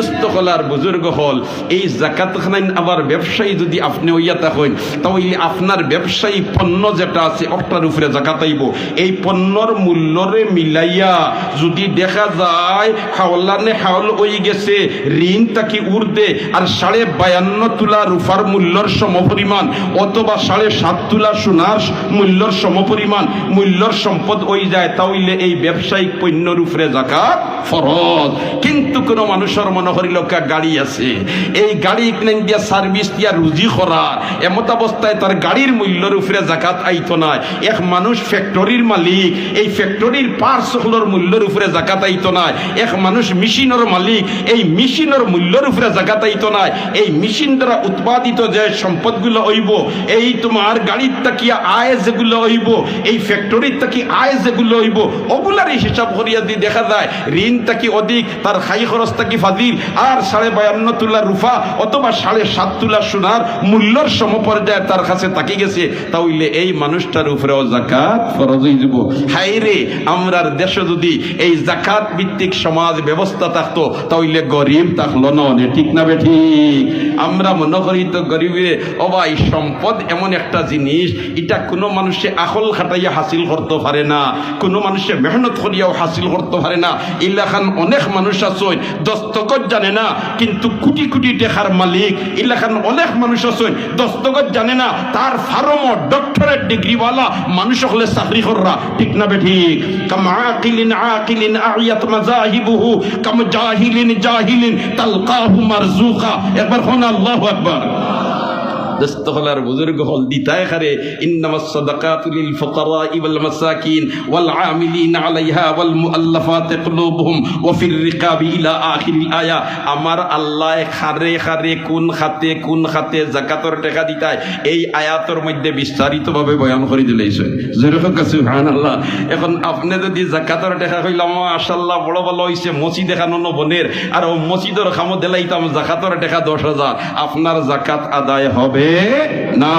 দুস্থ হলার বুজুর্গ হল, এই জাকাত খানাইন আবার ব্যবসায়ী যদি আপনি হইয়া থাকেন তাহলে আপনার ব্যবসায়ী পণ্য যেটা আছে অটার উপরে জাকাত আইব। এই পণ্যর মূল্যরে মিলাইয়া যদি দেখা যায়, হাওলানে হাওল ওই গেছে, ঋণ তাকে উর্দে, আর সাড়ে বায়ান্ন তুলা রুফার মূল্যর সমপরিমাণ, অথবা সাড়ে সাত তুলা সোনার মূল্যর সমপরিমাণ, মূল্যর সম্পদ ওই যায় তাহলে এই ব্যবসায়িক পণ্যর উপরে জাকাত ফরজ। কিন্তু কোনো মানুষের মনে গাড়ি আছে। এই গাড়ি কিনে দিয়া সার্ভিস দিয়া রুজি করা। এমত অবস্থায় তার গাড়ির উপরে জাকাত এক মানুষ ফ্যাক্টরির মালিক। এই ফ্যাক্টরির উপরে জাকাত এক মানুষ মেশিনের মালিক। এই মেশিনের উপরে জাকাত এই মেশিন দ্বারা উৎপাদিত যে সম্পদগুলো হইব, এই তোমার গাড়ির তাকিয়া আয় যেগুলো হইব, এই ফ্যাক্টরির তাকি আয় যেগুলো হইব, ওগুলারই হিসাব করিয়া দিয়ে দেখা যায়, ঋণ তাকি অধিক, তার খাই খরচ তাকি ফাজিল আর সাড়ে বায়ান্ন তুলা রুফা অথবা সাড়ে সাত তুলা সোনার মূল্যর সমপর্যায়ে তার কাছে তাকি গেছে, তাহলে এই মানুষটার উপরেও জাকাত ফরজ হয়ে যাব। হাই রে, আমরার দেশে যদি এই জাকাত ভিত্তিক সমাজ ব্যবস্থা থাকতো, তাহলে গরিব থাকল না ঠিক না বে ঠিক? আমরা মনে করি তো গরিবে ভাই, সম্পদ এমন একটা জিনিস, এটা কোনো মানুষে আখল খাটাইয়া হাসিল করতে পারে না, কোনো মানুষে মেহনত করিয়াও হাসিল করতে পারে না। ইলাখান অনেক মানুষ আছে দস্তগত জানে না, কিন্তু কোটি কোটি দেখার মালিক। এলাকার অনেক মানুষ আছে দস্তগত জানে না, তার ফার্ম ডক্টরেট ডিগ্রিওয়ালা মানুষ হলে চাকরি কররা। ঠিক না বেঠিক কাম আকিলিন আকিলিন আয়াত মাজাহিবুহু কাম জাহিলিন জাহিলিন তালকাহু মারজুকা একবার হন আল্লাহু আকবার। হলার বুজুর্গ হল দিতায় খারে, ইন্নামাস সাদাকাতু লিল ফুকারাই ওয়াল মাসাকিন ওয়াল আমিলিন আলাইহা ওয়াল মুআল্লাফাতি ওয়া ফির রিকাবি ইলা আখিরিল আয়া। আমার আল্লাহ খারে খারে কোন খাতে কোন খাতে যাকাতর টাকা দিতায় এই আয়াতর মধ্যে বিস্তারিতভাবে বয়ান করে দিলেইছে। হোক, সুবহানাল্লাহ। এখন আপনি যদি যাকাতর টাকা কইলাম মাশাআল্লাহ, বড় ভালো হইছে, মসজিদ দেখানো বনের, আর মসজিদের খামো দিলাইতাম, জাকাতর টাকা দশ হাজার, আপনার জাকাত আদায় হবে। না,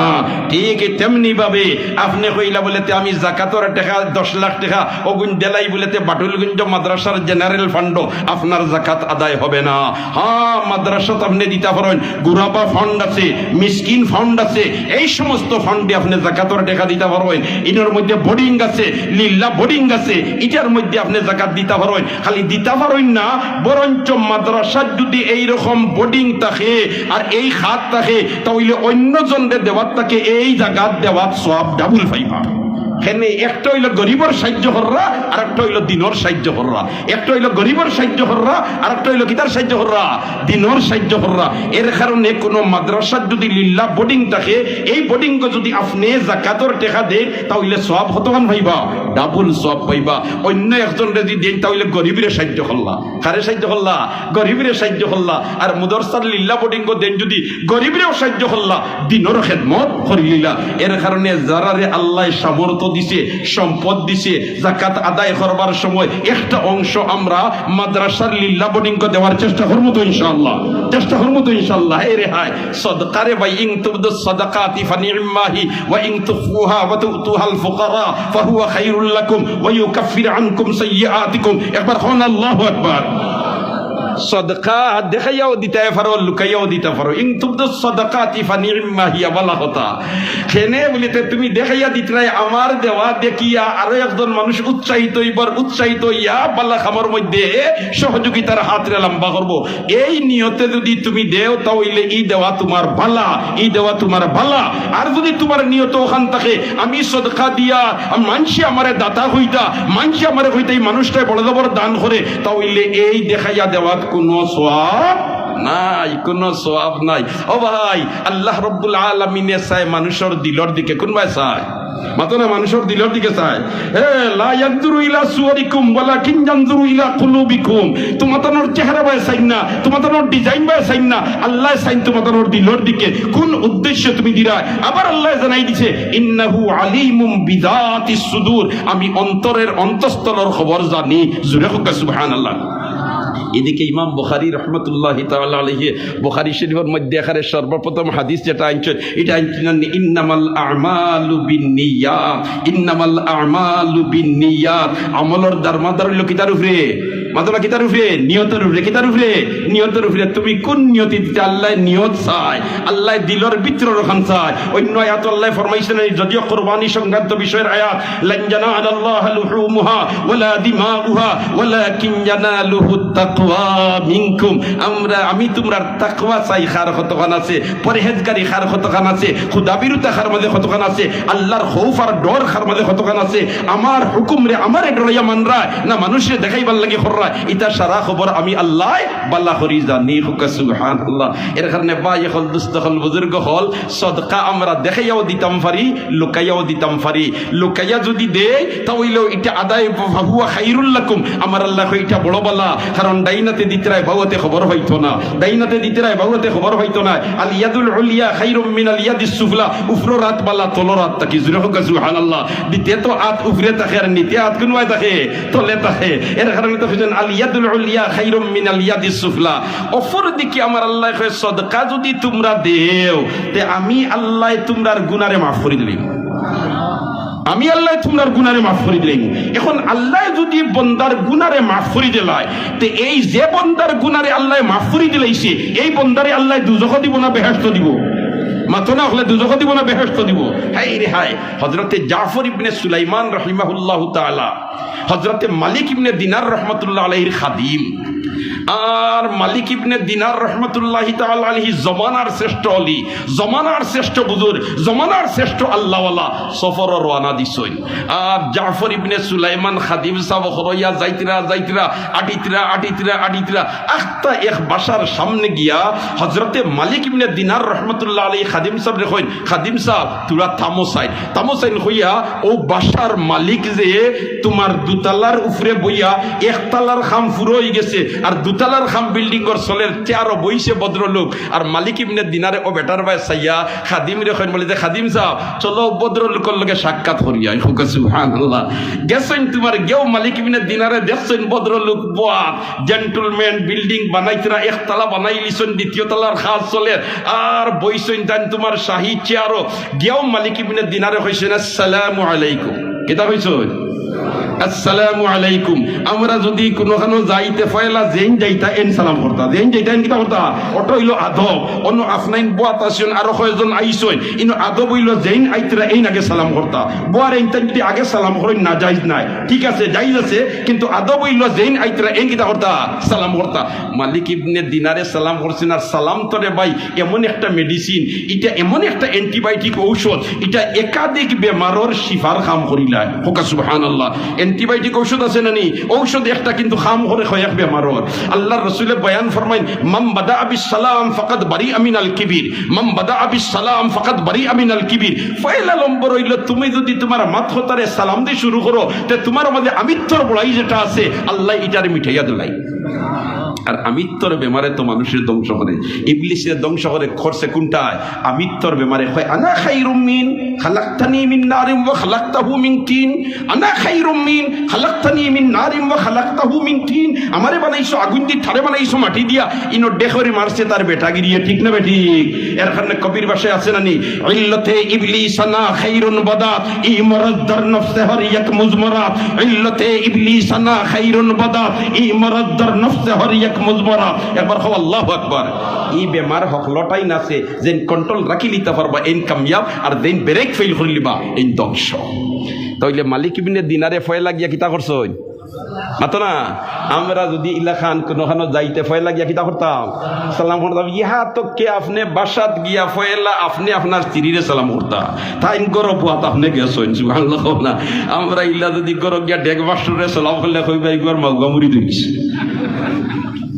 ঠিক তেমনি ভাবে আপনি কইলা বলেতে আমি জাকাতর টাকা, দশ লাখ টাকা ওগুন দেলাই বলেতে বাটুলগঞ্জ মাদ্রাসার জেনারেল ফান্ড, আপনার জাকাত আদায় হবে না। হ্যাঁ মাদ্রাসাত আপনি দিতে পারেন, গুরাবা ফান্ড আছে, মিসকিন ফান্ড আছে, এই সমস্ত ফান্ডে আপনি জাকাতর টাকা দিতে পারবেন। ইনের মধ্যে বোর্ডিং আছে লিল্লা বোর্ডিং আছে, এটার মধ্যে আপনি জাকাত দিতে পারবেন। খালি দিতে পারেন না, বরঞ্চ মাদ্রাসার যদি এই রকম বোর্ডিং থাকে, আর এই খাত থাকে, তাহলে অন্য জনদের দেওয়ার তাকে এই জায়গাত দেওয়ার সব ডাবল ফাইভা হেনে একটা হইল গরিবর সাহায্য কররা আর একটা হইল দিনর সাহায্য কররা একটা হইল গরিবর সাহায্য কররা আর একটা হইল কিতার সাহায্য কররা দিনর সাহায্য কররা এর কারণে কোনো মাদ্রাসার যদি লিল্লা বোর্ডিং থাকে, এই বোর্ডিং যদি আপনি জাকাতর টেকা দেন, তাহলে সব হতবান ভাইবা ডাবল সব পাইবা অন্য একজন যদি দেন, তাহলে গরিবের সাহায্য করলা কারে সাহায্য করলা গরিবের সাহায্য করলা আর মুদরসার লিল্লা বোর্ডিং দেন যদি গরিবেরও সাহায্য করলা দিনর খেদমত করিলিলা এর কারণে যারারে আল্লাহ সামর্থ্য দিছে, সম্পদ দিছে জাকাত আদায় করবার সময় একটা অংশ আমরা মাদ্রাসার লিল্লা বোর্ডিং দেওয়ার চেষ্টা করব তো ইনশাআল্লাহ। চেষ্টা করব তো ইনশাআল্লাহ। এ রেহাই সদকারে ভাই, ইং তুবদু সদাকাতি ফানিমাহি ওয়া ইং তুফুহা ওয়া তুতুহাল ফুকারা ফাহুয়া খাইরুল লাকুম ওয়া ইউকাফির আনকুম সাইয়্যাতিকুম। একবার হন আল্লাহু আকবার। তুমি সহযোগিতার লম্বা করব। এই নিয়তে যদি তুমি দেও তাহলে ই দেওয়া তোমার ভালা ই দেওয়া তোমার ভালা আর যদি তোমার নিয়ত ওখান থাকে, আমি সদকা দিয়া, মানসি আমারে দাতা হইতা, মানসি আমারে হইতা এই মানুষটাই বড় দান করে তাহলে এই দেখাইয়া দেওয়া কোনো সোয়াব নাই, কোনো সোয়াব নাই। ও ভাই, আল্লাহ রব্বুল আলমিনে চায় মানুষের দিলর দিকে। কোন ভাই চায়? না, মানুষের দিলর দিকে চেহারা না ডিজাইন বাই চাই না। আল্লাহ চাই তোমাদের দিলর দিকে। কোন উদ্দেশ্য তুমি দিরা আবার আল্লাহ জানাই দিছে আমি অন্তরের অন্তঃস্থলের খবর জানি। জুরে হোক সুবহানাল্লাহ। এদিকে ইমাম বুখারি রহমতুল্লাহ আলহি বুখারি শরীফের মধ্যে এখানে সর্বপ্রথম হাদিস যেটা আনছেন এটা আনছেন ইন্নামাল আমালু বিন্নিয়াত, ইন্নামাল আমালু বিন্নিয়াত, আমলর দারমাদার লোকিতার কিতার উপরে। মাতলা কিতার উপরে নিয়তের উপরে কিতার উপরে নিয়তের উপরে তুমি কোন নিয়তি দিতে আল্লাহ নিয়ত চায়? আল্লাহ দিলর ভিতর রখান চায়। অন্য আয়াত আল্লাহ ফরমাইছেন যদিও কোরবানি সংক্রান্ত বিষয়ের আয়াত আল্লাহ লুহুমুহা ওয়ালা দিমাউহা জানালুহু তাকওয়া মিনকুম। আমরা, আমি তোমরার তাকওয়া চাই, খার কতখান আছে? পরহেজগারি খার কতখান আছে? খুদা বিরুদ্ধে খার মাঝে কতখান আছে? আল্লাহর খৌফ আর ডর খার মাঝে কতখান আছে? আমার হুকুম রে আমার ডরাইয়া মানরা, না মানুষের দেখাইবার লাগে খররা ইটা সারা কারণে না। ডাইনাতে দিতরায় বাউতে খবর হইতো না। আল ইয়াদুল উলিয়া খাইরুম মিন বালা, তলো রাত তাকি, জুরে হোক সুবহানাল্লাহ। দিতে তো আত উফরে তাকে আর নিতে আত কোনবাই তাকে, তলে তাকে। এর কারণে সুফলা। অফর দিকে আমার আল্লাহ সদকা যদি তোমরা দেও, তে আমি আল্লাহ তোমরার গুনারে মাফ করে দিলাম। আমি আল্লাহ তোমার গুনারে মাফ করে দিলেন এখন আল্লাহ যদি বন্দার গুনারে মাফ করে দিলায় এই যে বন্দার গুনারে আল্লাহ মাফ করে দিলাইছে, এই বন্দারে আল্লাহ দুজখ দিব না বেহেস্ত দিব? মাথো না হলে দুজখ দিব না বেহস্ত দিব। হাই রে হাই হজরতে জাফর ইবনে সুলাইমান রহিমাহুল্লাহ তালা হজরতে মালিক ইবনে দিনার রহমতুল্লাহ আলহির খাদিম আর মালিক ইবনে দিনার রহমতুল্লাহ আলাইহি, জমানার শ্রেষ্ঠ অলি, জমানার শ্রেষ্ঠ বুজুর জমানার শ্রেষ্ঠ আল্লাহওয়ালা সফর রওনা দিছইন আর জাফর ইবনে সুলাইমান খাদিম সাহেব, হরইয়া যাইতরা যাইতরা আটিতরা আটিতরা আটিতরা আখতা এক বাসার সামনে গিয়া হজরতে মালিক ইবনে দিনার রহমতুল্লাহ আলাইহি খাদিম সাহেব রে কইন, খাদিম সাহেব, তুরা তামোসাই। তামোসাইন হইয়া, ও বাসার মালিক যে, তোমার দুতালার উপরে বইয়া, একতালার খাম ফুরো হয়ে গেছে, আর দুতালার খাম বিল্ডিং এর চলের চেয়ারও বইছে ভদ্রলোক। আর মালিক ইবনে দিনারে, ও বেটার ভাই সাইয়া, খাদিম রে কইন বলে যে, খাদিম সাহেব, চলো ভদ্রলোকের লগে সাক্ষাৎ করিয়া হুকা, সুবহানাল্লাহ। গেছেন তোমার গেও মালিক ইবনে দিনারে, দেখছেন ভদ্রলোক বাহ জেন্টলম্যান বিল্ডিং বানাইতরা একতলা বানাই লিছেন, দ্বিতীয় তলার খাস চলে আর বইছেন তান তোমার শাহী চেয়ারও। গেও মালিক ইবনে দিনারে কইছেন, আসসালামু আলাইকুম। কেটা কইছেন আসসালামু আলাইকুম। আমরা যদি কোনোখানো যাইতে ফয়লা জেন যাইতা, এন সালাম করতা। জেন যাইতা, এন কিতা করতা। অটো হইল আদব। অন্য আফনাইন বুয়াত আসেন আরও কয়েকজন আইসইন ইনো আদব হইল জেন আইতরা এইন আগে সালাম করতা। বুয়ার এইন যদি আগে সালাম করেন না, যাইজ নাই। ঠিক আছে, যাইজ আছে, কিন্তু আদব হইল জেন আইতরা এন কিতা করতা, সালাম করতা। মালিক ইবনে দিনারে সালাম করছেন, আর সালাম তরে ভাই, এমন একটা মেডিসিন এটা এমন একটা অ্যান্টিবায়োটিক ঔষধ, এটা একাধিক বেমারর শিফার কাম করিলা হোকা, সুবহানাল্লাহ। অ্যান্টিবায়োটিক ঔষধ আছে নানি ঔষধ একটা কিন্তু খাম করে এক বেমারর আল্লাহর রসুলের বয়ান ফরমাইন মাম বাদা আবি সালাম ফাকাদ বারি আমিন আল কিবির। মাম বাদা আবিস সালাম ফাকাদ বারি আমিন আল কিবির। ফয়লা লম্বর হইল তুমি যদি তোমার মাথতারে সালাম দিয়ে শুরু করো, তে তোমার মধ্যে আমিত্বর বড়াই যেটা আছে, আল্লাহ ইটারে মিঠাইয়া দিলাই। আর আমিত্বর বেমারে তো মানুষের ধ্বংস করে ইবলিসের ধ্বংস করে খরচে কোনটায়? আমিত্বর বেমারে হয়, আনা খাইরুম মিন খালাক্তানি মিন নারিম ওয়া খালাক্তাহু মিন আনা খাইরুম মিন খালাক্তানি মিন নারিম ওয়া খালাক্তাহু মিন আমারে বানাইছো আগুন দি থারে বানাইছো, মাটি দিয়া। ইনো ডেখরি মারছে তার বেটা গিরিয়ে ঠিক না বেঠিক এর কারণে কবির ভাষায় আছে না নি ইল্লতে ইবলিস আনা খাইরুন বাদাত, ই মরদ্দার নফসে হর এক মুজমরাত। ইল্লতে ইবলিস আনা খাইরুন বাদাত, ই মরদ্দার নফসে হর এক মুজমরা। একবার হও, আল্লাহু আকবার। ই বেমার হকলটাই নাছে যেন কন্ট্রোল রাখি লিতে পারবা এন কামিয়াব, আর দেন ব্রেক ফেল করে লিবা এই ধ্বংস। তাইলে মালিক ইবনে দিনারে ফয় লাগিয়া কিতা করছই? মাতো না? আমরা যদি ইলাখান কোনোখানো যাইতে ফয়লা গিয়া কিতা করতাম? সালাম করতাম, ইহা তো কে আপনি বাসাত গিয়া ফয়লা আপনি আপনার স্ত্রীরে সালাম করতাম তাই গরব হাত আপনি গেছেন সুবহানাল্লাহ না আমরা ইলা যদি গরব গিয়া ডেক মাস্টরে সালাম করলে কইবা একবার মাগুয়া মুড়ি দিয়েছি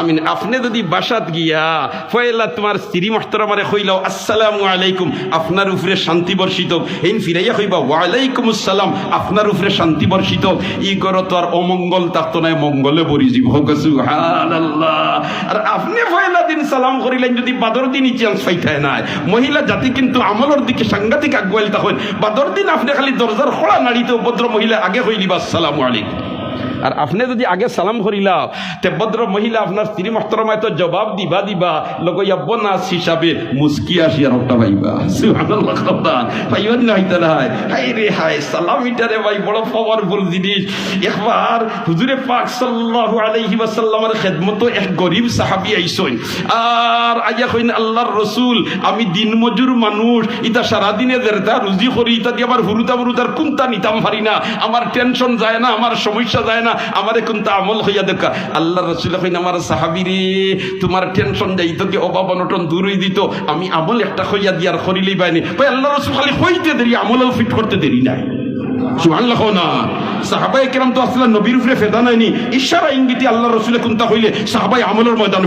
আমিন আপনি যদি বাসাত গিয়া ফয়লা তোমার স্ত্রী মহতরমারে কইলাও আসসালামু আলাইকুম, আপনার উপরে শান্তি বর্ষিত এই ফিরাইয়া কইবা, ওয়ালাইকুম আসসালাম, আপনার উপরে শান্তি বর্ষিত ই করো তো আর অমঙ্গল থাকতো না মঙ্গলে বরি জীব হোক, সুবহানাল্লাহ। আর আপনি ফয়লা দিন সালাম করিলেন যদি বাদর দিন চান্স পাইতায় নাই। মহিলা জাতি কিন্তু আমলের দিকে সাংঘাতিক আগুয়াইল তখন বাদর দিন আপনি খালি দরজার খোলা নাড়িতে ভদ্র মহিলা আগে হইলিবা আসসালামু আলাইকুম। আর আপনি যদি আগে সালাম করিলা, তে ভদ্র মহিলা আপনার স্ত্রী মহতরমায় তো জবাব দিবা দিবা বনাস হিসাবে মুস্কি আসি আর ওটা ভাইবা সুবহানাল্লাহ কথা ভাইবান না হইতা হাই রে হাই সালাম ভাই, বড় পাওয়ারফুল জিনিস। একবার হুজুরে পাক সাল্লাল্লাহু আলাইহি ওয়াসাল্লামের খেদমত এক গরিব সাহাবী আইছেন আর আইয়া কইন, আল্লাহর রাসূল, আমি দিন মজুর মানুষ, ইতা সারা দিনে দেরতা রুজি করি, ইতা দিয়ে আমার হুরুতা বুরুতার নিতাম পারি না। আমার টেনশন যায় না, আমার সমস্যা যায় না। আমারে কুন্তা আমল হইয়া দেখা? আল্লাহ রসুল কইন আমার সাহাবি রে, তোমার টেনশন যাইতো কি? অভাব অনটন দূর হয়ে দিত। আমি আমল একটা হইয়া দিয়ার করিলেই পাইনি ভাই আল্লাহ রসুল খালি হইতে দেরি আমলও ফিট করতে দেরি নাই। না। ফেদা আল্লাহ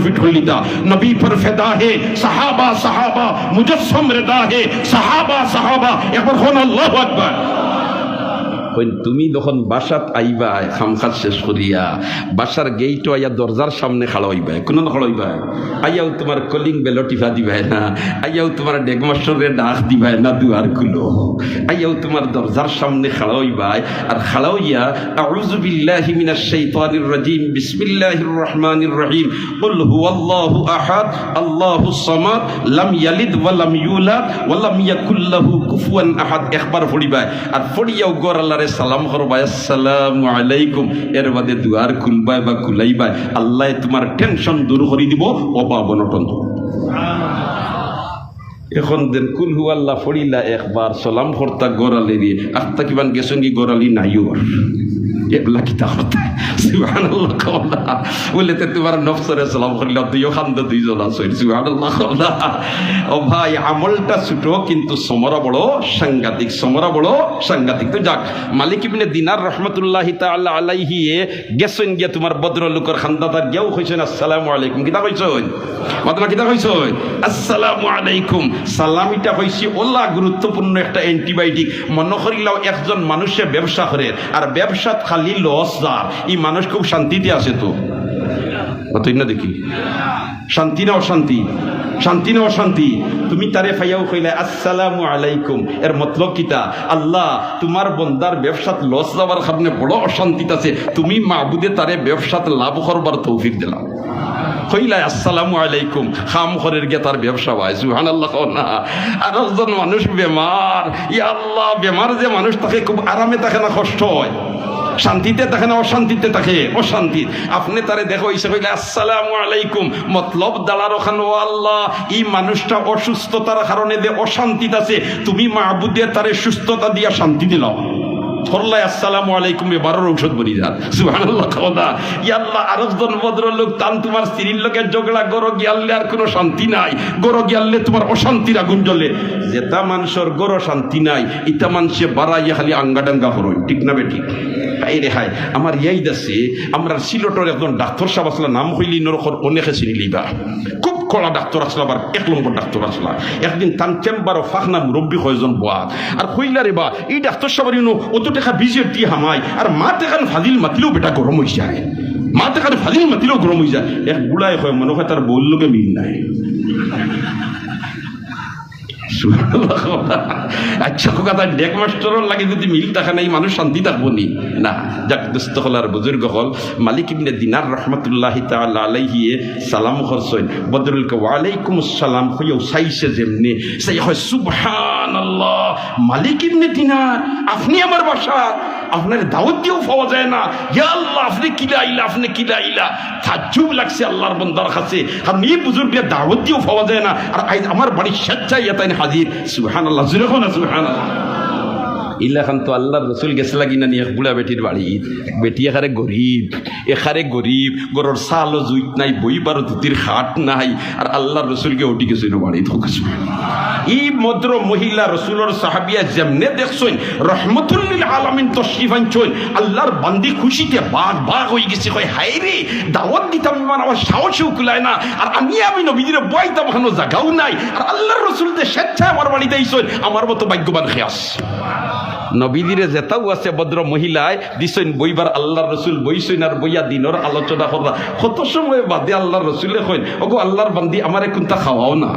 ফিট ফেদা হে হে একবার আল্লাহ তুমি যখন বাসাত আইবা, খামখাত শেষ করিয়া, বাসার গেইটো আইয়া দরজার সামনে খাড়া হইবা, কোনো না খাড়া হইবা? আইয়াও তোমার কলিং বেলো টিফা দিবাই না, আইয়াও তোমার ডেগমাস্টরে ডাক দিবাই না দুয়ার খুলো। আইয়াও তোমার দরজার সামনে খাড়া হইবাই, আর খাড়া হইয়া, আউযু বিল্লাহি মিনাশ শাইতানির রাজিম, বিসমিল্লাহির রহমানির রহিম, কুল হুয়াল্লাহু আহাদ আল্লাহুস সামাদ, লাম ইয়ালিদ ওয়া লাম ইউলাদ, ওয়া লাম ইয়াকুল লাহু কুফুয়ান আহাদ, একবার পড়িবাই আর পড়িয়াও গর আল্লাহরে সালাম করবাই আসসালাম আলাইকুম। এর বাদে দুয়ার খুলবাই বা খুলাইবাই, আল্লাহ তোমার টেনশন দূর করে দিব, অভাব অনটন এখন দের কুল হু আল্লাহ ফড়িলা একবার সালাম হর্তা দিয়ে। আত্মা কিমান গেছেন কি গড়ালি নাইও এগুলা কিতা করতে সুবহানাল্লাহ, কওলা বলে তে তোমার নফসরে সালাম বদ্র লোকের খান্দাদার গিয়াও কইছেন, আসসালামু আলাইকুম। কিতা কইছেন? মাতলা, কিতা কইছেন? আসসালামু আলাইকুম। সালামিটা হইছে ওলা গুরুত্বপূর্ণ একটা অ্যান্টিবায়োটিক। মনে করিলাও একজন মানুষে ব্যবসা করে, আর ব্যবসাত খালি লস যার। এই মানুষ খুব শান্তিতে আছে তো। অতই না দেখি। শান্তি না অশান্তি? শান্তি না অশান্তি? তুমি তারে ফাইয়াও কইলে, আসসালামু আলাইকুম। এর মতলব কিতা? আল্লাহ, তোমার বন্দার ব্যবসাত লস যাওয়ার কারণে বড় অশান্তিত আছে। তুমি মাহবুদে তারে ব্যবসাত লাভ করবার তৌফিক দিলাম কইলাই আসসালামু আলাইকুম। খাম ঘরের গে তার ব্যবসা ভাই সুহান আল্লাহ না। আর একজন মানুষ বেমার। ইয়া আল্লাহ, বেমার যে মানুষ তাকে খুব আরামে তাকে না, কষ্ট হয়। শান্তিতে থাকে না, অশান্তিতে থাকে? অশান্তি। আপনি তারে দেখো, ইসে কইলে, আসসালামু আলাইকুম। মতলব দালার ওখানে আল্লাহ, এই মানুষটা অসুস্থতার কারণে যে অশান্তিতে আছে, তুমি মাহবুদের তারে সুস্থতা দিয়া শান্তি এবারের ঔষধ ভদ্রলোক আর কোনো শান্তি নাই। আগুন জ্বলে। শান্তি নাই বাড়াইয়া খালি আঙ্গা ডাঙ্গা ঠিক না বে হাই রে হাই আমার ইয়াই দাসে আমরা সিলটর একজন ডাক্তার সাহেব আসলা, নাম হইলি নরকর অনেকে চিনিলিবা খুব কড়া ডাক্তার আসলা, আবার এক নম্বর ডাক্তার আসলা। একদিন তান চেম্বার ও ফাখনা মুরব্বী কয়জন বোয়াত আর কইলা রে বা, এই ডাক্তার সাহেবের অত টাকা বিজের দিয়ে হামাই, আর মা তেখান ফাজিল মাতিলেও বেটা গরম হয়ে যায়। মা তেখান ফাজিল মাতিলেও গরম হয়ে যায়। এক বুড়াই হয় মনে হয় তার বউর লোকে মিল নাই। আচ্ছা কথা ডেক লাগে যদি মিল মানুষ শান্তি থাকব নি? না, যাক দুস্থ হল আর বুজুর্গ হল। মালিক ইবনে দিনার রহমতুল্লাহ আলাইহি সালাম হরসইন বদরুল ওয়ালাইকুম সালাম হইও সাইসে যেমনি। সেই হয়, সুবহানাল্লাহ। মালিক ইবনে দিনার আপনি আমার বাসা আপনার দাওয়াত দিয়েও পাওয়া যায় না। ইয়া আল্লাহ, আপনি কিলা আইলা আপনি কিলা ইলা তাজ্জুব লাগছে আল্লাহর বন্দার কাছে। কারণ এই বুজুর্গের দাওয়াত দিয়েও পাওয়া যায় না। আর আমার বাড়ির স্বেচ্ছায় এতাইন হাজির। সুবহানাল্লাহ জুড়ে না সুবহানাল্লাহ। ইলাখান তো আল্লাহর রসুল গেছে লাগি না নিয়ে বুড়া বেটির বাড়ি। বেটি এখারে গরিব এখারে গরিব, গরর সালও জুইত নাই বইবার ধুতির খাট নাই, আর আল্লাহর রসুলকে ওটি গেছিল বাড়ি ধোকা ই মদ্র মহিলা রসুলর সাহাবিয়া যেমনে দেখছইন রহমতুল্লিল আলামিন তশরিফ আনছইন, আল্লাহর বান্দি খুশিতে বাঘ বাঘ হয়ে গেছে, কয় হাই রে, দাওয়াত দিতাম ইমান, আমার সাহসেও কুলায় না, আর আমি আমি নবীদের বইতাম হানো জাগাও নাই, আর আল্লাহর রসুল যে স্বেচ্ছায় আমার বাড়িতে আইসইন, আমার মতো ভাগ্যবান খেয়াস। নবীদিরে জেতাও আছে ভদ্র মহিলায় দিছইন বইবার আল্লাহর রসুল, বইছইন আর বইয়া দিনর আলোচনা করবা। কত সময় বাদে আল্লাহর রসুলে কইন ওগো আল্লাহর বান্দি আমার এখন তা খাওয়াও না?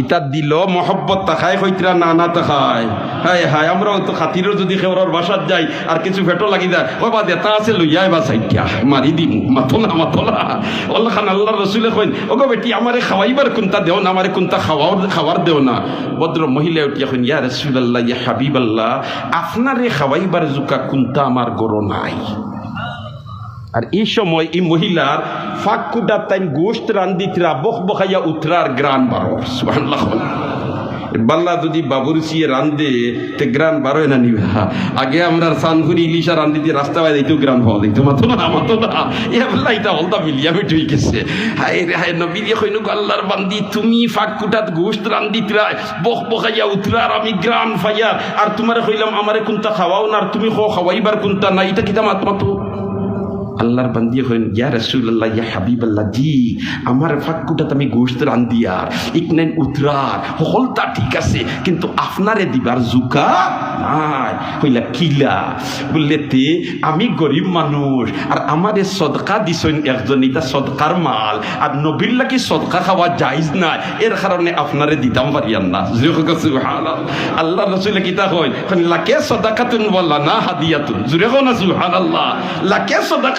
ইটা দিল, মহব্বত তাকায় কইতরা না না তাকায় হায় হায় আমরা তো খাতিরও যদি খেওয়ার বাসাত যাই আর কিছু ফেটো লাগি যায় ও বা দেতা আছে লইয়াই বা সাইকিয়া মারি দিম মাথো না মাথো না আল্লাহ খান আল্লাহ রসুলে কইন ওগো বেটি আমারে খাওয়াইবার কোনটা দেও না আমারে কোনটা খাওয়ার খাওয়ার দেও না। ভদ্র মহিলা উঠিয়া কইন ইয়া রসুলাল্লাহ ইয়া হাবিব আল্লাহ আপনারে খাওয়াইবার জুকা কোনটা আমার গরো নাই? আর এই সময় এই মহিলার ফাঁকুটা তাই গোষ্ঠ রান্দিতরা বক বখাইয়া উতরার গ্রান বারো বাল্লা যদি বাবুরসি রান্দে তে গ্রান বারো না নিবে? আগে আমরা সানপুরি ইলিশা রান্দিতে রাস্তা বাইরে এইতেও গ্রান পাওয়া দিত মাতো না মাতো না। এ বললা এটা হলদা মিলিয়া মিট হয়ে গেছে। হায় রে, হায় নবী দিয়ে কইনু আল্লাহর বান্দি, তুমি ফাঁকুটাত গোষ্ঠ রান্দিতরা বক বখাইয়া উতরার আমি গ্রান ফাইয়ার আর তোমারে কইলাম, আমারে কোনটা খাওয়াও না, আর তুমি খাওয়াইবার কোনটা না, এটা কিতা মাত মাতো? আল্লাহর বান্দি হইন, ইয়া রাসূলুল্লাহ, ইয়া হাবিবাল্লাহ, জি, আমার ফাক্কুটাত আমি গোশত রান্ধি আর ইকনেন উতরার হলতা ঠিক আছে, কিন্তু আপনারে দিবার জুকা নাই। কইলা, কিলা? বললে, তে, আমি গরিব মানুষ, আর আমারে সদকা দিছেন একজন, এটা সদকার মাল, আর নবীর লাগি সদকা খাওয়া জায়েজ না এর কারণে আপনারে দিতাম পারিয়ান না। আল্লাহ রাসূল কিতা কয় লাকে সদাকাতুন ওয়ালা না হাদিয়াতুন। জুরে কো না, সুবহানাল্লাহ। লাকে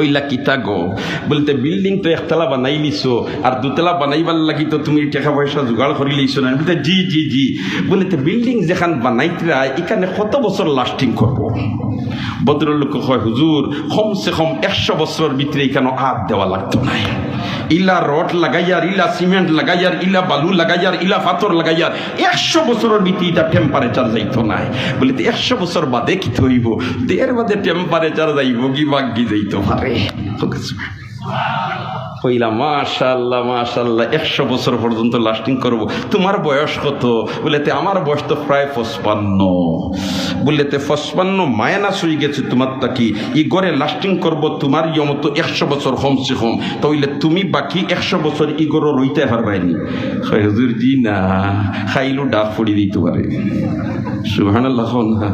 হইলা কিতা গো? বলতে বিল্ডিং তো একতলা বানাই লিছো, আর দুতলা বানাইবার লাগি তো তুমি টাকা পয়সা জোগাড় করে লিছো না। বলতে জি জি জি। বলতে বিল্ডিং যেখান বানাইতরা, এখানে কত বছর লাস্টিং করব? ভদ্রলোক কয়, হুজুর, কমসে কম একশো বছরের ভিতরে এখানে হাত দেওয়া লাগতো নাই ইলা রড লাগাইয়ার, ইলা সিমেন্ট লাগাইয়ার, ইলা বালু লাগাইয়ার, ইলা পাথর লাগাইয়ার, একশো বছরের ভিতরে এটা টেম্পারেচার যাইতো নাই। বলে তো একশো বছর বাদে কি হইব এর বাদে টেম্পারেচার যাইব কি বাগ্যি যাইতো পারে? কইলা মাশাল্লাহ মাশাল্লাহ একশো বছর পর্যন্ত লাস্টিং করব। তোমার বয়স কত? বলেতে আমার বয়স তো প্রায় পঁচপান্ন। বললেতে পঁচপান্ন মায়ানা হয়ে গেছে তোমার তাকি ই গড়ে লাস্টিং করব তোমার ইয়মতো একশো বছর কমসে কম। তাইলে তুমি বাকি একশো বছর ই গড় রইতে পারবাইনি হুজুর, জি না। খাইলো ডাক পড়ি দিতে পারে সুবহানাল্লাহ না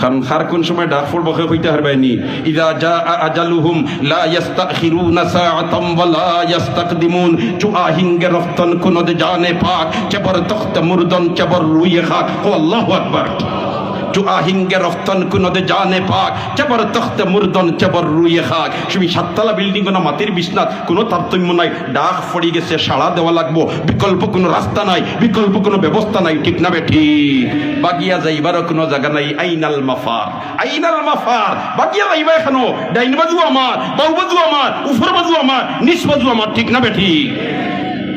কারণ খার কোন সময় ডাক পড়ব হইতে পারবাইনি ইদা আজালুহুম লা ইয়াস্তাখিরুনা সাআতাম ওয়ালা ইয়াস্তাকদিমুন চু আহিঙ্গে রফতন কুনদ জানে পাক, চেবর তখত মুরদন চেবর রুয়ে খাক। ও আল্লাহু আকবার। আহিঙ্গে রফতন কুনদ জানে পাক কেবর তখত মুরদন কেবর রুইয়ে খাক। তুমি সাততলা বিল্ডিং না মাটির বিছনাত কোনো তারতম্য নাই, ডাক পড়ি গেছে সাড়া দেওয়া লাগবো। বিকল্প কোনো রাস্তা নাই, বিকল্প কোনো ব্যবস্থা নাই, ঠিক না বেঠি? বাগিয়া যাইবারও কোনো জায়গা নাই, আইনাল মাফার। আইনাল মাফার! বাগিয়া যাইবা এখানো? ডাইন বাজু আমার, বাউ বাজু আমার উপর বাজু আমার, নিচ বাজু আমার, ঠিক না বেঠি?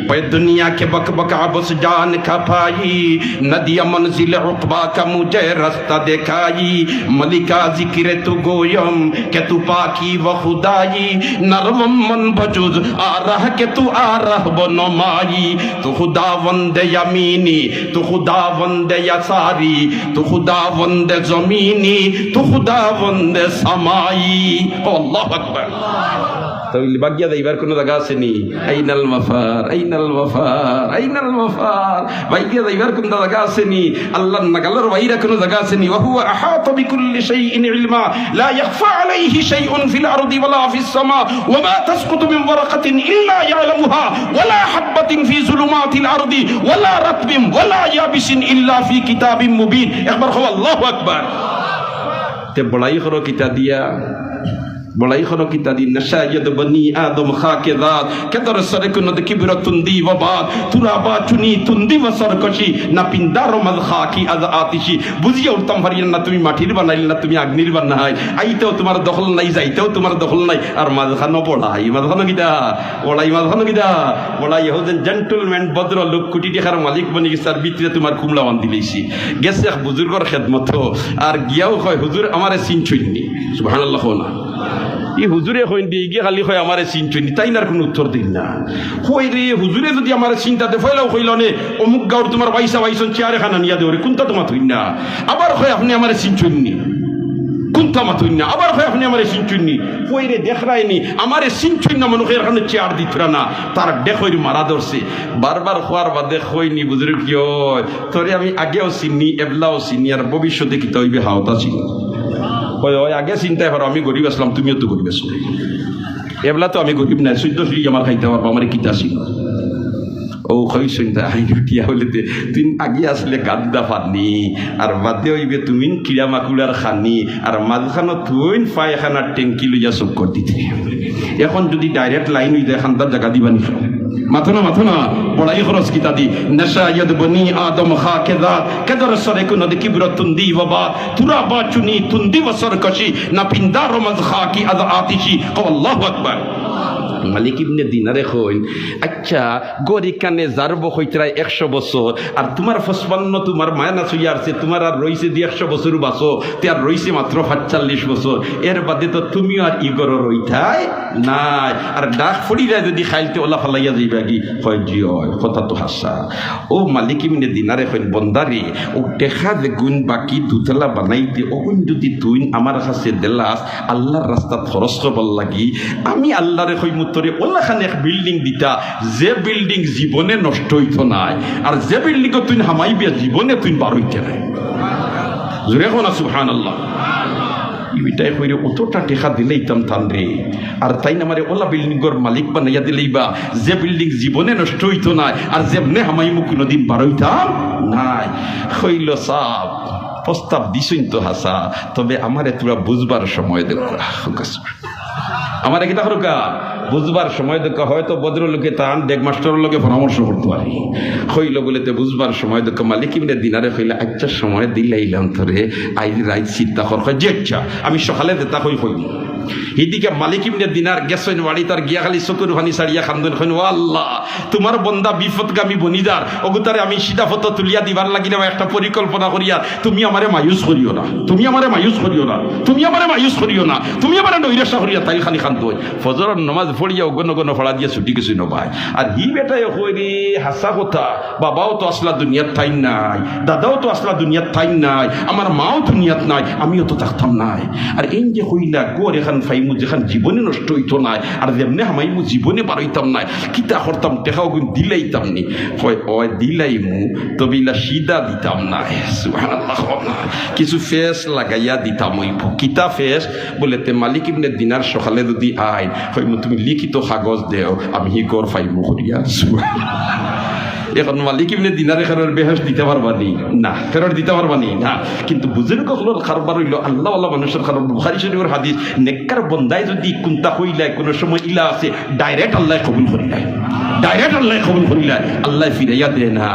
पे दुनिया के बक बक बस जान खपाई, नदिया मंजिल उकबा का मुझे रास्ता दिखाई। मलिका ज़िक्र तू गोयम, के तू पाकी व खुदाई। नरवम मन बजुज आ रह के तू आ रह बनो माई तू खुदा वंदे यमीनी, तू खुदा वंदे यसारी। तू खुदा वंदे जमीनी, तू खुदा वंदे समाई। अल्लाह अकबर। তাহলে বাগিয়া যাইবার কোনো জায়গা আছে নি? আইনাল মাফার আইনাল মাফার আইনাল মাফার। বাগিয়া যাইবার কোন জায়গা আছে নি? আল্লাহ নাগালের বাইরে কোনো জায়গা আছে নি? ওয়া আহাতা বিকুল্লি শাইইন ইলমা। লা ইয়াখফা আলাইহি শাইউন ফিল আরদি ওয়ালা ফিস সামা। ওয়া মা তাসকুতু মিন ওয়ারাকাতিন ইল্লা ইয়ালামুহা। ওয়ালা হাববাতিন ফি যুলুমাতিল আরদি। ওয়ালা রাতবিন ওয়ালা ইয়াবিসিন ইল্লা ফি কিতাবিন মুবিন। একবার হো আল্লাহু আকবার। তে বড়াই করো কিতা দিয়া। বলাই হলো কি তাদি নশায়দ বনি আদম খাকে দাদ কেদর সরে কুন দে কিবর তুন্দি ওবাদ তুরাবা চুনি তুন্দি ওসর কশি না পিন্দার মদ খাকি আজ আতিশি। বুঝিয়ে উঠতাম পারিয়েন না, তুমি মাটির বানাইল না, তুমি আগ্নির বানাই। আইতেও তোমার দখল নাই, যাইতেও তোমার দখল নাই। আর মাঝখানো বড়াই মাঝখানো গিদা বড়াই মাঝখানো গিদা বড়াই হতেন জেন্টলম্যান ভদ্র লোক কোটি টাকার মালিক বনি গেছে, আর ভিতরে তোমার কুমলা বান্ধি লইছি গেছে বুজুর্গর খেদমত। আর গিয়াও কয় হুজুর আমারে চিন ছইনি সুবহানাল্লাহ না। ই হুজুরে হইন দিয়ে গিয়ে খালি হয় আমারে চিনছনি তাই না কোনো উত্তর দিন না। হই রে, হুজুরে যদি আমার চিন্তাতে ফয়লাও হইল নে, অমুক গাঁর তোমার বাইসা বাইসন চেয়ারে খানা নিয়া দেওরে কোনটা তোমার হইন না। আবার হয় আপনি আমারে চিনছনি কোনটা মাতুন না। আবার হয় আপনি আমারে চিনছনি হই রে দেখরাইনি আমারে চিনছন না মানুষের এখানে চেয়ার দিতরা না। তার দেখইর মারা ধরছে। বারবার খোয়ার বাদে হইনি বুজুর্গ কি হয়? তোরে আমি আগেও চিনি এবলাও চিনি আর ভবিষ্যতে কি তৈবে হাওতা চিনি কয় ওই আগে চিন্তাই করো, আমি গরিব আসলাম তুমিও তো গরিব আছো। এবলা তো আমি গরিব নাই চৈদ্য শ্রী আমার খাইতে পারব আমার কিতা ছিল ও কই আইন উঠিয়া হলে তুই আগে আসলে গাদ্দা পানি আর বাদে হইবে তুমি কিড়া মাকুলার খানি আর মাঝখানো তুই পায়খানার ট্যাঙ্কি লইয়া চোখ করে দিতে এখন যদি ডাইরেক্ট লাইন হইতে খান্দার জায়গা দিবা নিছ মাথো না মাথো না বড়াই খরচ কিতা দি। নেশা, ইয়াদ, বনি, আদম, খা, কেদা, কেদর, সরে কোন দি কিবর, তুন্দি, বাবা। তুরা বা চুনি তুন্দি বসর কশি না, পিন্দা, রমজ, খা, কি, আদ, আতিশি। আল্লাহু আকবার। মালিক ইবনে দিনারে কইন আচ্ছা গরি কানে জারব হইতরাই একশো বছর, আর তোমার ফসপান্ন তোমার মায়না চুইয়া আছে তোমার আর রইছে দি একশো বছর বাঁচো, তে আর রইছে মাত্র সাতচল্লিশ বছর। এর বাদে তো তুমিও আর ইগর রইথাই নাই। আর ডাক ফড়িরা যদি খাইলতে ওলা ফালাইয়া যাইবা কি? হয় জি হয়, কথা তো হাসা। ও মালিক ইবনে দিনারে কইন, বন্দারে, ও দেখা যে গুণ বাকি দুতলা বানাইতে ওগুন যদি তুই আমার কাছে দেলাস, আল্লাহর রাস্তা খরচ করবার লাগি, আমি আল্লাহরে কই মুতরে ওলাখান এক বিল্ডিং দিতা, যে বিল্ডিং জীবনে নষ্ট হইতো নাই, আর যে বিল্ডিং তুই হামাইবিয়া, জীবনে তুই বার হইতে নাই। জোরে কোনা সুহান আল্লাহ টেকা আর তাই না মানে ওলা মালিক বানাইয়া যে বিল্ডিং জীবনে নষ্ট আর যেমনে হামাই মুখ কোনোদিন বার হইতাম নাই। হইল সাপ প্রস্তাব দিছইন তো হাসা, তবে আমারে তোরা বুঝবার সময় দেখা আমার কিতা হরকা বুঝবার সময় দেখা হয়তো ভদ্রলোকে তান ডেক মাস্টারের লোকে পরামর্শ করতে পারি। হইল বলেতে বুঝবার সময় দেখা, মালিক ইমনে দিনারে হইলে আচ্ছা সময় দিলাইলাম ধরে আইজ রাইত চিন্তা কর যে আচ্ছা আমি সকালে দেতা হই হইল এদিকে মালিক ইমনে দিনার গেছেন বাড়ি তার গিয়া খালি চকুর ফানি সারিয়া খান্দন হইন, ও আল্লাহ, তোমার বন্দা বিপদগামী বনিদার অগুতারে আমি সিধা ফটো তুলিয়া দিবার লাগিলে একটা পরিকল্পনা করিয়া, তুমি আমারে মায়ুস করিও না, তুমি আমারে মায়ুস করিও না, তুমি আমারে মায়ুস করিও না, তুমি আমারে নৈরাশা করিয়া তাই খালি খান্ত ফজর নমাজ পড়িয়া অগন অগন ফড়া দিয়ে ছুটি গেছি নবাই আর হি বেটাই কইরে হাসা কথা, বাবাও তো আসলা দুনিয়াত ঠাই নাই, দাদাও তো আসলা দুনিয়াত ঠাই নাই আমার মাও দুনিয়াত নাই, আমিও তো থাকতাম নাই। আর এই যে কইলা গোর এখান ফাইমু যেখান জীবনে নষ্ট হইতো নাই আর যেমনে হামাইমু জীবনে বারইতাম নাই, কিতা করতাম টেকাও গুণ দিলাইতাম নি। হয় অয় দিলাইমু তবে ইলা সিদা দিতাম নাই কিছু ফেস লাগাইয়া দিতাম হইব কিতা ফেস বলে তে মালিক ইবনে দিনার সকালে যদি আইন হয় তুমি লিখিত কাগজ দেও আমি হি গড় ফাইমু করিয়া এখন মালিক ইবনে দিনারে ফেরর বেহস দিতে পারবানি। না ফেরর দিতে পারবানি, না। কিন্তু বুজুর্গ হলোর কারবার হইল, আল্লাহ আল্লাহ মানুষের কারণ বুখারি শরীফের হাদিস, নেককার বন্দায় যদি কুন্তা হইলায়, কোনো সময় ইলা আছে ডাইরেক্ট আল্লাহ কবুল করিলায় ডাইরেক্ট আল্লাহ কবুল করিলায় আল্লাহ ফিরাইয়া দেয় না।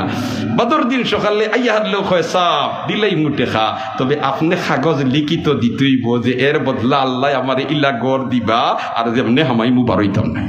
বদর দিন সকালে, আইয়া লোক হয় সাপ, দিলাই মুটে খা। তবে আপনি কাগজ লিখিত দিতেইব যে এর বদলা আল্লাহ আমার ইলা গড় দিবা, আর যেমনি হামাই মু বারইতাম না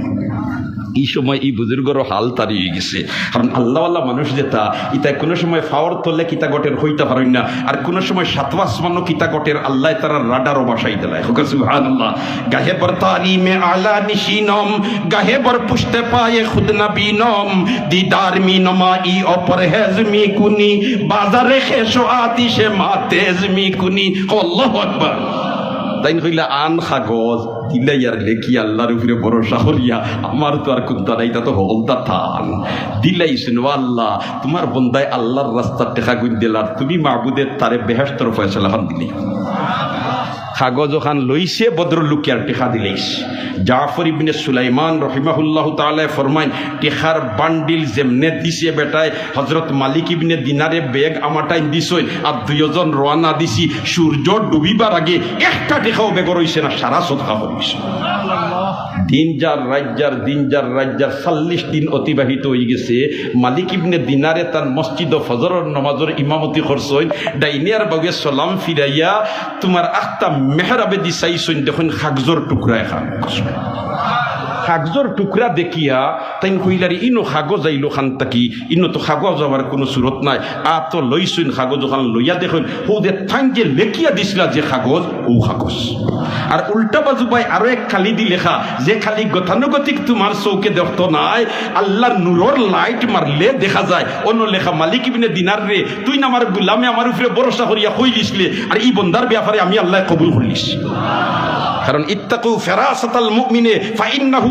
এই সময় এই বুজুর্গর হাল তাড়িয়ে গেছে। কারণ আল্লাহ আল্লাহ মানুষ যেটা ইতা কোনো সময় ফাওয়ার তোলে কিতা গটের হইতে পারেন না। আর কোনো সময় সাতবাসমান্য কিতা গটের আল্লাহ তারা রাডারও বাসাই দিলায় হোক সুহান আল্লাহ গাহে বর তারিমে আলা নিশিনম, গাহে বর পুষতে পায়ে খুদ নবীনম দিদার মি নমা ই অপরহেজ মি কুনি, বাজারে খেসো আতিশে মাতেজ মি কুনি। আল্লাহু আকবার। তাই হইলে আন সাগজ তিলাই আর লেখি আল্লাহর উপরে ভরসা করিয়া আমার তো আর কুন্তা নাই, তা তো হলদা থান। দিলাই শুনো আল্লাহ, তোমার বন্দায় আল্লাহর রাস্তার টেকা গুন দিলার, তুমি মাহবুদের তারে বেহাস্তর ফয়সলা খান দিলি। কাগজ ওখান লইছে বদরুল্লুকিয়ার টেকা দিলেইস। জাফর ইবনে সুলাইমান রহিমাহুল্লাহ তালে ফরমাইন টেকার বান্ডিল যেমনে দিছে বেটাই হজরত মালিক ইবনে দিনারে বেগ আমাটাই দিছই, আর দুইজন রওনা দিছি, সূর্য ডুবিবার আগে একটা টেকাও বেগর হইছে না, সারা সদকা হইছে। দিন যার রাজ্যার দিন যার রাজ্যার চল্লিশ দিন অতিবাহিত হয়ে গেছে। মালিক ইবনে দিনারে তার মসজিদ ও ফজরের নমাজের ইমামতি করছইন ডাইনিয়ার বাগে সালাম ফিরাইয়া তোমার আখতা মেহরাবে দি চাইছইন দেখুন খাকজোর টুকরা এখান। কাগজর টুকরা দেখিয়া তাই কইলারি, ইনো কাগজ আইলো খান তাকি, ইনো তো কাগজ যাবার কোনো সুরত নাই। আ তো লইছইন কাগজ ওখান লইয়া দেখুন হো দে থান যে লেখিয়া দিছিলা যে কাগজ ও কাগজ আর উল্টা বাজু পাই আরও এক খালি দি লেখা, যে খালি গতানুগতিক তোমার চৌকে দেখতো নাই, আল্লাহর নূরর লাইট মারলে দেখা যায়। অন্য লেখা, মালিক ইবনে দিনার রে, তুই না আমার গুলামে আমার উপরে ভরসা করিয়া কই দিসলে আর এই বন্দার ব্যাপারে আমি আল্লাহ কবুল করিস কারণ ইত্তাকু ফেরাসাতাল মুমিনে, ফাইন্নাহু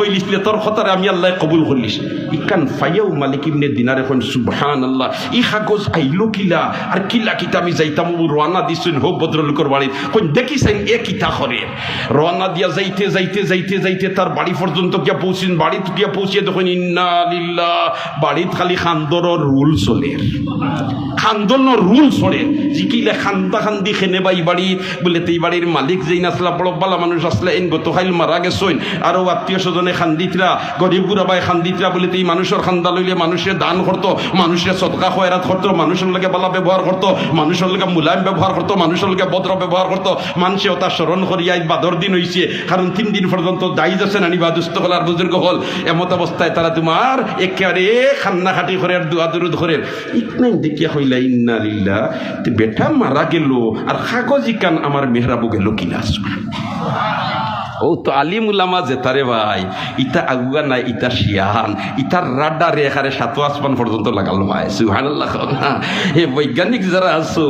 কইলিসলে তোর আমি আল্লাহ কবুল করলিস ইকান ফাইয়াও মালিক ইবনে দিনার এখন সুবহান আল্লাহ ই আইলো কিলা? আর কিলা কিতা আমি যাইতাম? দিছুন হোক ভদ্রলোকের বাড়ি কোন দেখিছেন এ কিতা দিয়া যাইতে যাইতে যাইতে যাইতে তার বাড়ি পর্যন্ত গিয়া পৌঁছিন। বাড়ি গিয়া পৌঁছিয়ে দেখুন, ইন্না লিল্লাহ। বাড়িত খালি খান্দরর রুল চলে। খান্দন রুল চলে। জিকিলে খান্দা খান্দি খেনে বাই বাড়ি? বলে বাড়ির মালিক যেই নাসলা বড় বালা মানুষ আসলে, এন গত খাইল মারা গেছইন আরও আত্মীয় স্বজনে খান্দিতরা, গরিব বুড়াবাই খান্দিতরা বলে তেই মানুষের খান্দা লইলে মানুষের দান করতো মানুষের সদকা খয়রাত করতো, মানুষের লগে বালা ব্যবহার করতো, মানুষের লগে মুলায়ম ব্যবহার করতো, মানুষের লগে ভদ্র ব্যবহার করতো মানুষে ওটা স্মরণ করিয়া এই বাদর দিন হইছে। কারণ তিন দিন পর্যন্ত দায়ী যাচ্ছে নানি বা দুস্থ হল আর বুজুর্গ হল। এমত অবস্থায় তারা তোমার একেবারে খান্না খাটি করে দুয়া দুরুদ করে। ইকনাই দেখিয়া হইলা ইন্না লিল্লাহ, তে বেটা মারা গেল, আর কাগজ ইকান আমার মেহরাবু গেল কিনা ও তো আলিম উলামা জেতারে ভাই। ইটা আগুয়া নাই ইটা শিয়ান ইটার রাডা রে এখানে সাতু আসমান পর্যন্ত লাগালো ভাই। সুবহানাল্লাহ, না। এ বৈজ্ঞানিক যারা আছো,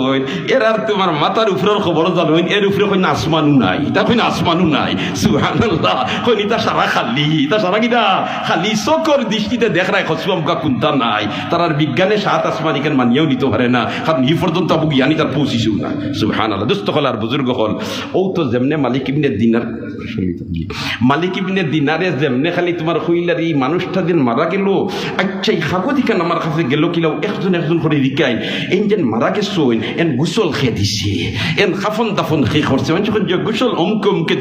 এর আর তোমার মাথার উপরের খবর জানো, এর উপরে কই আসমানু নাই। ইটা কই আসমানু নাই। সুবহানাল্লাহ। কই ইটা সারা খালি ইটা সারা কিটা খালি চকর দৃষ্টিতে দেখ রায় খসুয়াম কা কুন্তা নাই। তার আর বিজ্ঞানে সাত আসমান ইখান মানিয়েও নিতে পারে না। কারণ ই পর্যন্ত আবু জ্ঞানী তার পৌঁছিছেও না। সুবহানাল্লাহ। দুস্থ হল আর বুজুর্গ হল ও তো যেমনে মালিক ইবনে দিনার মালিক ইবনে দিনারে যেমনে খালি তোমার মানুষটা দিন মারা গেল আচ্ছা এই আমার কাছে গেল কিলাও একজন একজন করে এন যেন মারা এন গুসল খেয়ে এন খাফন দাফন খেয়ে করছে মানে যখন গুসল অমকে অমকে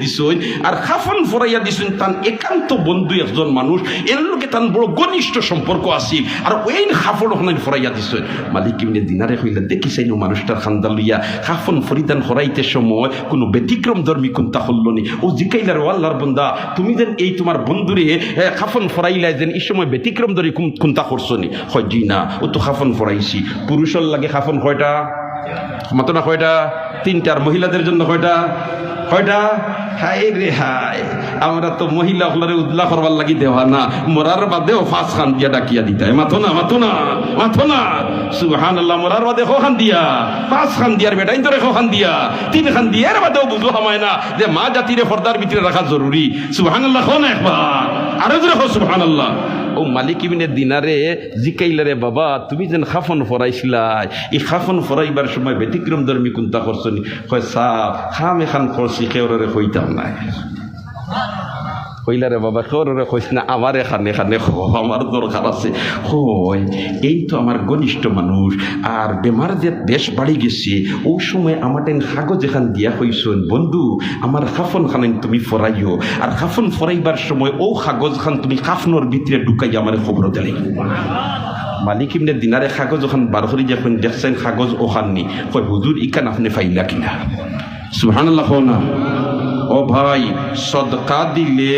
আর খাফন ফরাইয়া তান একান্ত বন্ধু একজন মানুষ, এর লোকে তান বড় ঘনিষ্ঠ সম্পর্ক আছিল আর ওই খাফন ওখানে ফরাইয়া দিছইন। মালিক ইবনে দিনারে হইলা দেখিছাইন মানুষটার খান্দা লইয়া, খাফন ফরিদান হরাইতে সময় কোনো ব্যতিক্রম ধর্মী কোনটা হল্লনি ও জিকাইলার ও আল্লাহর বন্দা, তুমি যেন এই তোমার বন্ধুরে খাফন ফরাইলাই যেন এই সময় ব্যতিক্রম ধরে খুন্তা করছ নি হয় জি না, ও তো খাফন ফরাইছি। পুরুষের লাগে খাফন কয়টা? মতনা কয়টা? তিনটার মহিলাদের জন্য কয়টা? কয়টা হাই রে হাই আমরা তো মহিলা হলারে উদলা করবার লাগি দেওয়া না। মরার বাদেও ফাঁস খান দিয়া ডাকিয়া দিতাই মাথো না মাথো না মাথো না। সুহান আল্লাহ মরার বাদে খান দিয়া পাঁচ খান দিয়ার বেটাইন তোরে খান দিয়া তিন খান দিয়ার বাদেও বুঝো হামায় না যে মা জাতিরে পর্দার ভিতরে রাখা জরুরি। সুহান আল্লাহ খো না একবার। আরও জোরে খো সুহান আল্লাহ ও মালিক ইবিনে দিনারে জিকাইলারে, বাবা, তুমি যেন খাফন ফরাইছিলাই। এই খাফন ফরাইবার সময় ব্যতিক্রম ধর্মী কোনটা করছনি হয় সাপ খাম এখান করছি কেউরে হইতাম নাই। কইলারে বাবা কেউরে কইস না আমার এখানে এখানে। আমার দরকার আছে। হয় এই তো আমার ঘনিষ্ঠ মানুষ। আর বেমার যে দেশ বাড়ি গেছে, ও সময় আমার কাগজ এখান দিয়া হইছন বন্ধু, আমার খাফন খানেন তুমি ফরাইও। আর খাফন ফরাইবার সময় ও কাগজ খান তুমি কাফনর ভিতরে ঢুকাই আমার খবর দিলাই। মালিক ইমনে দিনারে কাগজ ওখান বার করে যখন দেখছেন কাগজ ওখান। নি কয় হুজুর, ইকান আপনি ফাইলা কিনা? সুবহানাল্লাহ, কও না। ও ভাই, সদকা দিলে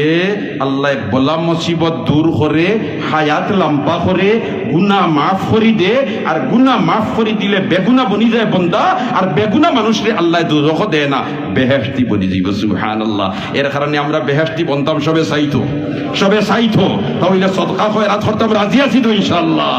আল্লাহ বলা মুসিবত দূর করে, হায়াত লম্বা করে গুনা মাফ করি দে, আর গুনা মাফ করি দিলে বেগুনা বনি যায় বন্দা, আর বেগুনা মানুষরে আল্লাহ দুজখ দেয় না। বেহেস্তি বনি যাইব সুবহানাল্লাহ। এর কারণে আমরা বেহেস্তি বনতাম, সবে চাইতো। সবে চাইতো। তাহলে সদকা হয় রাত করতাম রাজি আছি তো ইনশাল্লাহ